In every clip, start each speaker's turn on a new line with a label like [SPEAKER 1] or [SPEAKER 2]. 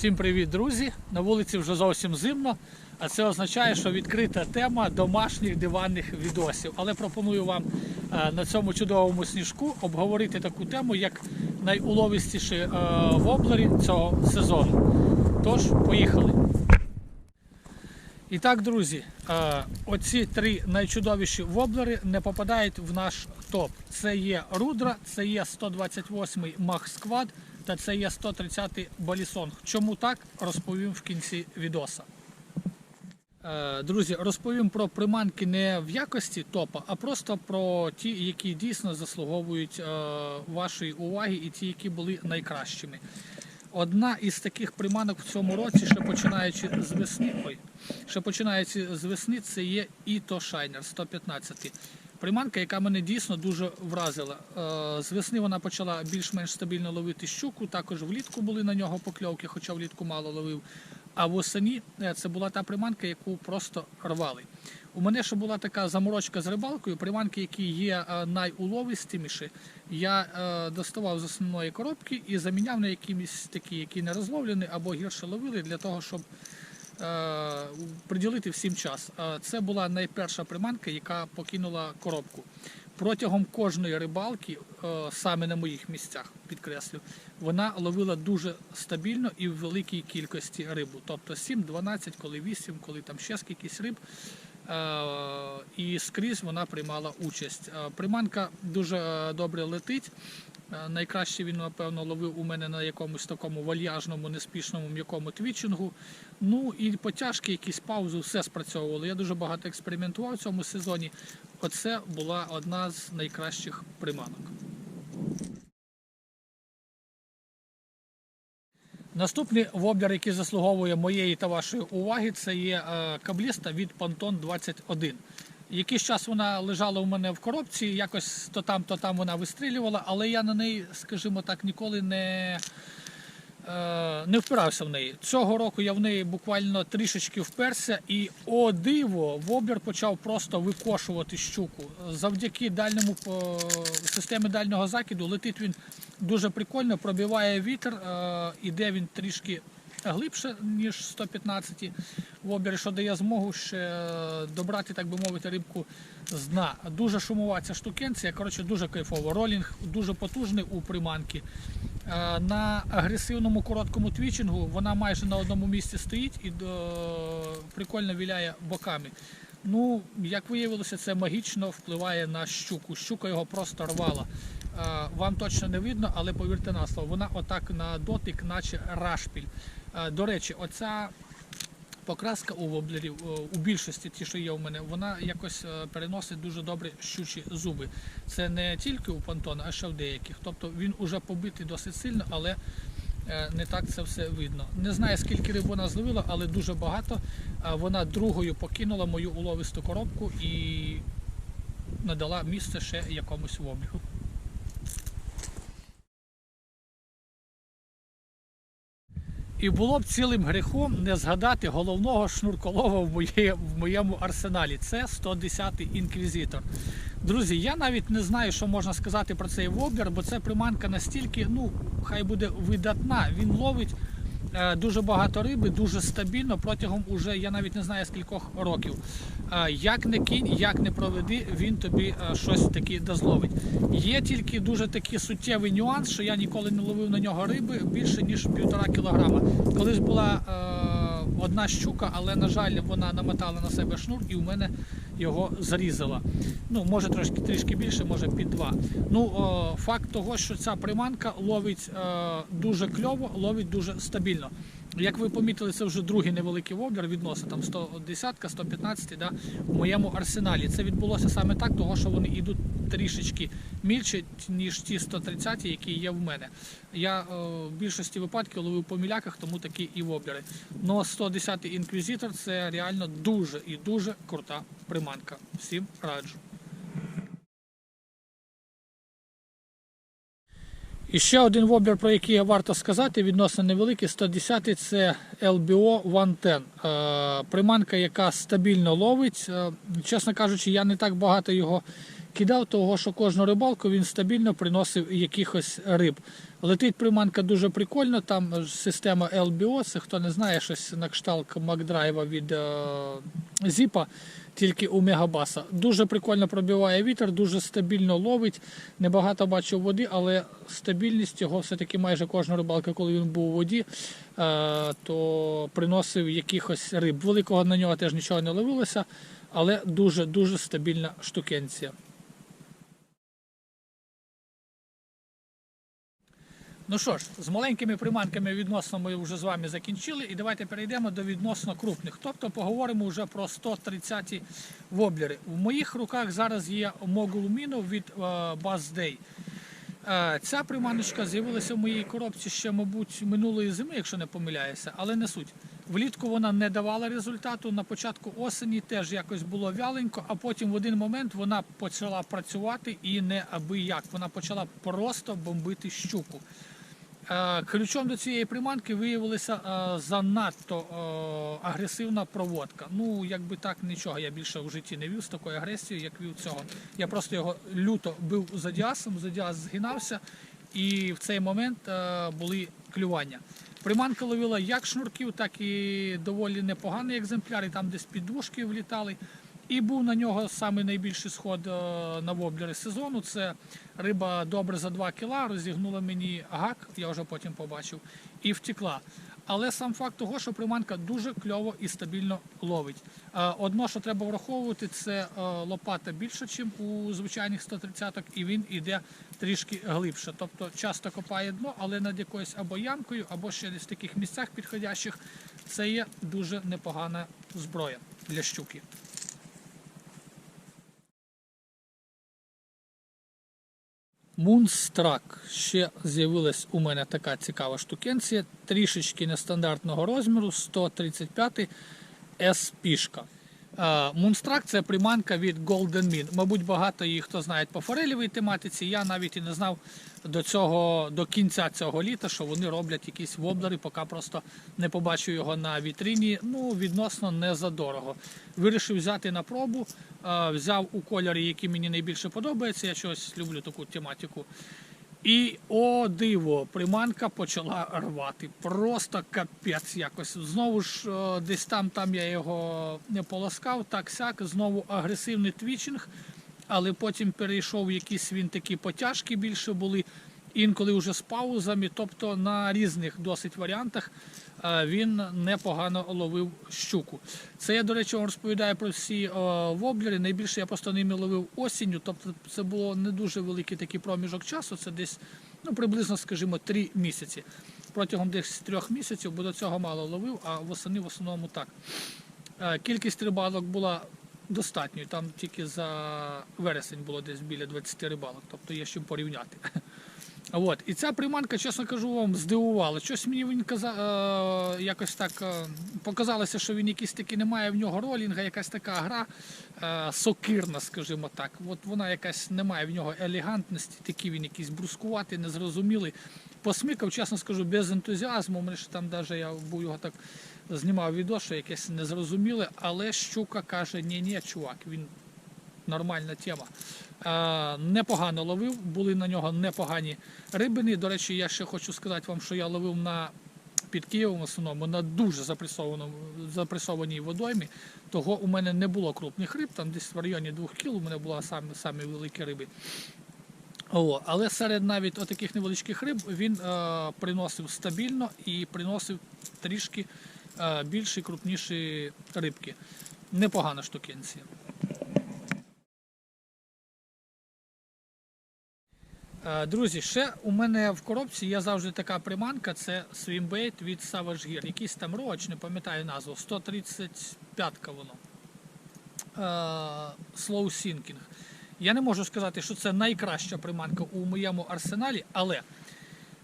[SPEAKER 1] Всім привіт, друзі! На вулиці вже зовсім зимно, а це означає, що відкрита тема домашніх диванних відосів. Але пропоную вам е, на цьому чудовому сніжку обговорити таку тему, як найуловистіші е, воблери цього сезону. Тож, поїхали! І так, друзі, е, оці три найчудовіші воблери не попадають в наш топ. Це є Рудра, це є 128-й Мах Сквад та це є 130-й Балісонг. Чому так, розповім в кінці відоса. Е, Друзі, розповім про приманки не в якості топа, а просто про ті, які дійсно заслуговують е, вашої уваги, і ті, які були найкращими. Одна із таких приманок в цьому році, ще починаючи з весни, ой, ще починаючи з весни, це є Ito Shiner 115. Приманка, яка мене дійсно дуже вразила. Е, З весни вона почала більш-менш стабільно ловити щуку, також влітку були на нього покльовки, хоча влітку мало ловив. А восені е, це була та приманка, яку просто рвали. У мене ще була така заморочка з рибалкою. Приманки, які є е, найуловистіші, я доставав з основної коробки і заміняв на якісь такі, які не розловлені або гірше ловили, для того, щоб приділити всім час. Е, Це була найперша приманка, яка покинула коробку. Протягом кожної рибалки, е, саме на моїх місцях, підкреслю, вона ловила дуже стабільно і в великій кількості рибу. Тобто 7-12, коли 8, коли там ще скількись риб. Е, І скрізь вона приймала участь. Е, Приманка дуже е, добре летить. Е, Найкраще він, напевно, ловив у мене на якомусь такому вальяжному, неспішному м'якому твічингу. Ну і потяжки, якісь паузи, все спрацьовувало. Я дуже багато експериментував в цьому сезоні. Оце була одна з найкращих приманок. Наступний воблер, який заслуговує моєї та вашої уваги, це є е, кабліста від Pantone 21. Якийсь час вона лежала у мене в коробці, якось то там, то там вона вистрілювала, але я на неї, скажімо так, ніколи не, е, не впирався в неї. Цього року я в неї буквально трішечки вперся, і о диво, воблер почав просто викошувати щуку. Завдяки дальньому е, системі дальнього закиду летить він дуже прикольно, пробиває вітер, е, іде він трішки глибше, ніж 115 в обірі, що дає змогу ще е, добрати, так би мовити, рибку з дна. Дуже шумова ця штукенція, коротше, дуже кайфово. Ролінг дуже потужний у приманки. Е, На агресивному короткому твічингу вона майже на одному місці стоїть і е, прикольно віляє боками. Ну, як виявилося, це магічно впливає на щуку. Щука його просто рвала. Е, Вам точно не видно, але повірте на слово, вона отак на дотик, наче рашпіль. Е, До речі, оця покраска у воблерів, е, у більшості ті, що є у мене, вона якось переносить дуже добре щучі зуби. Це не тільки у пантона, а ще в деяких. Тобто він уже побитий досить сильно, але не так це все видно. Не знаю, скільки риб вона зловила, але дуже багато. Вона другою покинула мою уловисту коробку і надала місце ще якомусь воблеру. І було б цілим грехом не згадати головного шнурколова в моєму арсеналі. Це 110-й інквізитор. Друзі, я навіть не знаю, що можна сказати про цей воблер, бо це приманка настільки, ну, хай буде видатна. Він ловить е, дуже багато риби, дуже стабільно протягом уже, я навіть не знаю скількох років. Е, як не кінь, як не проведи, він тобі е, щось таке дозловить. Є тільки дуже такий суттєвий нюанс, що я ніколи не ловив на нього риби більше ніж півтора кілограма. Колись була одна щука, але на жаль, вона намотала на себе шнур і в мене його зарізала. Ну, може трошки трішки більше, може під два. Ну, о, факт того, що ця приманка ловить е, дуже кльово, ловить дуже стабільно. Як ви помітили, це вже другий невеликий воблер відносно там 110 115 да, в моєму арсеналі. Це відбулося саме так, того, що вони йдуть трішечки мільше, ніж ті 130, які є в мене. Я е, в більшості випадків ловив по міляках, тому такі і воблери. Но 110 інквізитор це реально дуже і дуже крута приманка. Всім раджу. І ще один воблер, про який варто сказати, відносно невеликий, 110 це LBO 110. Е, Приманка, яка стабільно ловить. Е, Чесно кажучи, я не так багато його кидав, того що кожну рибалку він стабільно приносив якихось риб. Летить приманка дуже прикольно, там система LBOS, хто не знає, щось на кшталт Макдрайва від е, Зіпа, тільки у Мегабаса. Дуже прикольно пробиває вітер, дуже стабільно ловить. Небагато бачив води, але стабільність його все-таки майже кожна рибалка, коли він був у воді, е, то приносив якихось риб. Великого на нього теж нічого не ловилося, але дуже-дуже стабільна штукенція. Ну що ж, з маленькими приманками відносно ми вже з вами закінчили, і давайте перейдемо до відносно крупних. Тобто поговоримо вже про 130-ті воблери. В моїх руках зараз є Mogul Mino від Day. Е, Ця приманочка з'явилася в моїй коробці ще, мабуть, минулої зими, якщо не помиляюся, але не суть. Влітку вона не давала результату. На початку осені теж якось було вяленько, а потім в один момент вона почала працювати і не аби як. Вона почала просто бомбити щуку. Е, Ключом до цієї приманки виявилася е, занадто е, агресивна проводка. Ну, якби так нічого, я більше в житті не вів з такою агресією, як вів цього. Я просто його люто бив за діасом, за діас згинався, і в цей момент були клювання. Приманка ловила як шнурків, так і доволі непоганий екземпляр, і там десь підвушки влітали. І був на нього саме найбільший сход е, на воблери сезону. Це риба добре за 2 кіла, розігнула мені гак, я вже потім побачив, і втекла. Але сам факт того, що приманка дуже кльово і стабільно ловить. Е, Одно, що треба враховувати, це е, лопата більше, ніж у звичайних 130-ок, і він іде трішки глибше. Тобто часто копає дно, але над якоюсь або ямкою, або ще десь в таких місцях підходящих, це є дуже непогана зброя для щуки. Moonstruck. Ще з'явилась у мене така цікава штукенція, трішечки нестандартного розміру, 135 S-пішка. Moonstruck – це приманка від Golden Min. Мабуть, багато її хто знає по форелівій тематиці. Я навіть і не знав до цього, до кінця цього літа, що вони роблять якісь воблери, поки просто не побачив його на вітрині. Ну, відносно не задорого. Вирішив взяти на пробу, е, взяв у кольорі, який мені найбільше подобається. Я щось люблю таку тематику. І о диво, приманка почала рвати. Просто капець якось. Знову ж е, десь там там я його не полоскав, так сяк, знову агресивний твічинг, але потім перейшов якісь він такі потяжки більше були. Інколи вже з паузами, тобто на різних досить варіантах е, він непогано ловив щуку. Це я, до речі, вам розповідаю про всі е, воблери. Найбільше я просто ними ловив осінню, тобто це було не дуже великий такий проміжок часу, це десь ну, приблизно, скажімо, три місяці. Протягом десь трьох місяців, бо до цього мало ловив, а восени в основному так. Е, Кількість рибалок була достатньою, там тільки за вересень було десь біля 20 рибалок, тобто є чим порівняти. От. І ця приманка, чесно кажу, вам здивувала. Щось мені він каза... е, якось так е, показалося, що він якийсь такий немає в нього ролінга, якась така гра е, сокирна, скажімо так. От вона якась немає в нього елегантності, такий він якийсь брускуватий, незрозумілий. Посмикав, чесно скажу, без ентузіазму. Мене ж там навіть я був його так знімав відео, що якесь незрозуміле, але щука каже, ні, ні, чувак, він нормальна тема. Е, непогано ловив, були на нього непогані рибини. До речі, я ще хочу сказати вам, що я ловив на під Києвом в основному на дуже запресованій водоймі. Того у мене не було крупних риб, там десь в районі 2 кіл у мене були самі, самі великі риби. О, але серед навіть отаких невеличких риб він е, приносив стабільно і приносив трішки більші, крупніші рибки. Непогана штукенція. Е, Друзі, ще у мене в коробці є завжди така приманка, це свімбейт від Savage Gear. Якийсь там роч, не пам'ятаю назву, 135-ка воно. Slow Sinking. Я не можу сказати, що це найкраща приманка у моєму арсеналі, але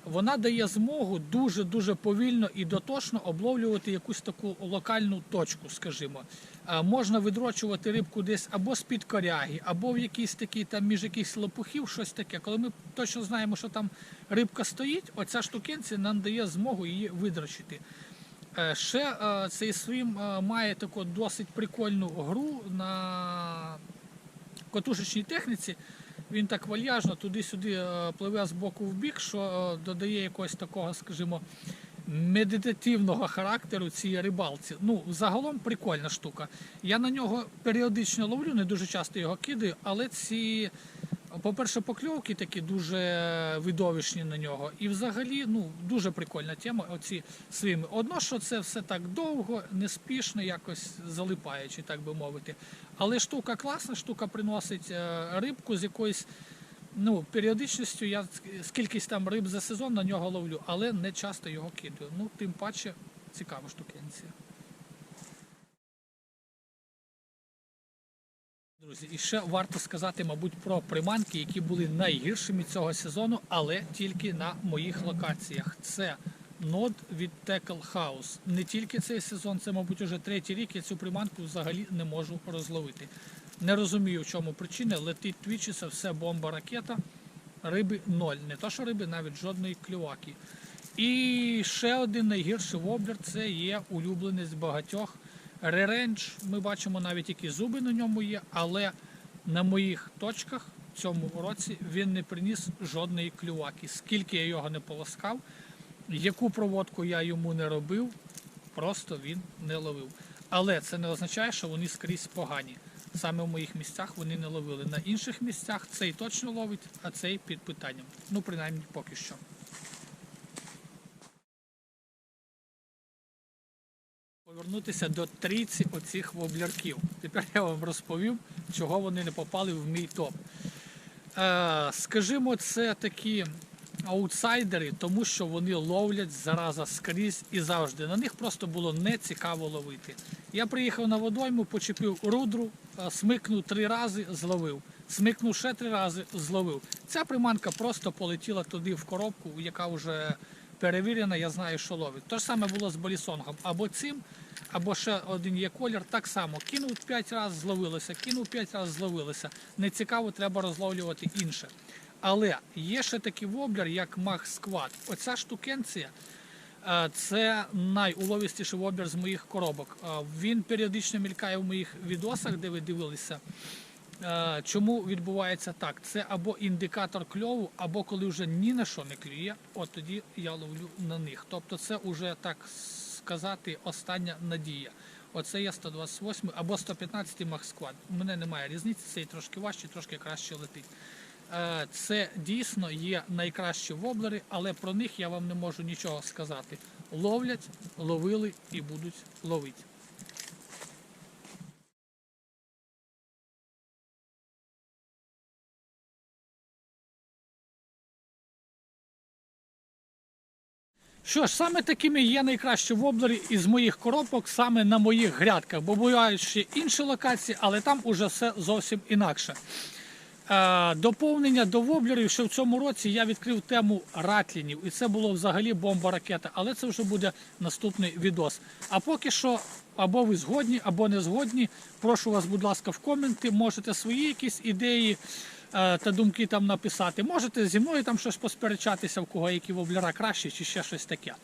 [SPEAKER 1] вона дає змогу дуже-дуже повільно і дотошно обловлювати якусь таку локальну точку, скажімо. Е, Можна відрочувати рибку десь або з-під коряги, або в якійсь такій там між якихось лопухів, щось таке. Коли ми точно знаємо, що там рибка стоїть, оця штукенція нам дає змогу її видрочити. Е, Ще е, цей свим е, має таку досить прикольну гру на катушечній техніці. Він так вальяжно туди-сюди е, пливе з боку в бік, що е, додає якогось такого, скажімо, медитативного характеру цій рибалці. Ну, загалом прикольна штука. Я на нього періодично ловлю, не дуже часто його кидаю, але ці, по-перше, покльовки такі дуже видовищні на нього. І взагалі ну, дуже прикольна тема. Оці своїми. Одно, що це все так довго, неспішно, якось залипаючи, так би мовити. Але штука класна, штука приносить е, рибку з якоюсь ну, періодичністю. Я скількись там риб за сезон на нього ловлю, але не часто його кидаю. Ну, тим паче цікава штукенція. Друзі, і ще варто сказати, мабуть, про приманки, які були найгіршими цього сезону, але тільки на моїх локаціях. Це нод від Tackle House. Не тільки цей сезон, це, мабуть, уже третій рік. Я цю приманку взагалі не можу розловити. Не розумію, в чому причина. Летить твічиться, все бомба ракета. Риби ноль. Не то, що риби, навіть жодної клюваки. І ще один найгірший воблер це є улюбленець багатьох. Ререндж. Ми бачимо навіть які зуби на ньому є, але на моїх точках в цьому році він не приніс жодної клюваки. Скільки я його не полоскав, яку проводку я йому не робив, просто він не ловив. Але це не означає, що вони скрізь погані. Саме в моїх місцях вони не ловили. На інших місцях цей точно ловить, а цей під питанням. Ну, принаймні, поки що. Повернутися до трійці оцих воблярків. Тепер я вам розповім, чого вони не попали в мій топ. Е, скажімо, це такі аутсайдери, тому що вони ловлять зараза скрізь і завжди. На них просто було не цікаво ловити. Я приїхав на водойму, почепив рудру, е, смикнув три рази, зловив. Смикнув ще три рази, зловив. Ця приманка просто полетіла туди в коробку, яка вже перевірена, я знаю, що ловить. Те ж саме було з болісонгом. Або цим, або ще один є колір, так само. Кинув 5 разів, зловилося, кинув 5 разів, зловилося. Не цікаво, треба розловлювати інше. Але є ще такий воблер, як Squad. Оця штукенція. е, Це найуловістіший воблер з моїх коробок. Е, Він періодично мількає в моїх відосах, де ви дивилися. Е, Чому відбувається так? Це або індикатор кльову, або коли вже ні на що не клює, от тоді я ловлю на них. Тобто це вже так сказати остання надія. Оце є 128 або 115 Махсквад. У мене немає різниці, цей трошки важче, трошки краще летить. Е, Це дійсно є найкращі воблери, але про них я вам не можу нічого сказати. Ловлять, ловили і будуть ловити. Що ж, саме такими є найкращі воблери із моїх коробок, саме на моїх грядках, бо бувають ще інші локації, але там уже все зовсім інакше. Е, доповнення до воблерів, що в цьому році я відкрив тему ратлінів, і це було взагалі бомба ракета, але це вже буде наступний відос. А поки що, або ви згодні, або не згодні. Прошу вас, будь ласка, в коменти. Можете свої якісь ідеї та думки там написати. Можете зі мною там щось посперечатися, в кого які воблера краще чи ще щось таке.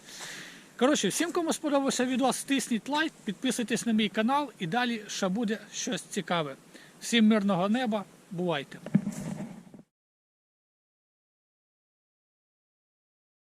[SPEAKER 1] Коротше, всім, кому сподобався відео, стисніть лайк, підписуйтесь на мій канал і далі ще буде щось цікаве. Всім мирного неба, бувайте!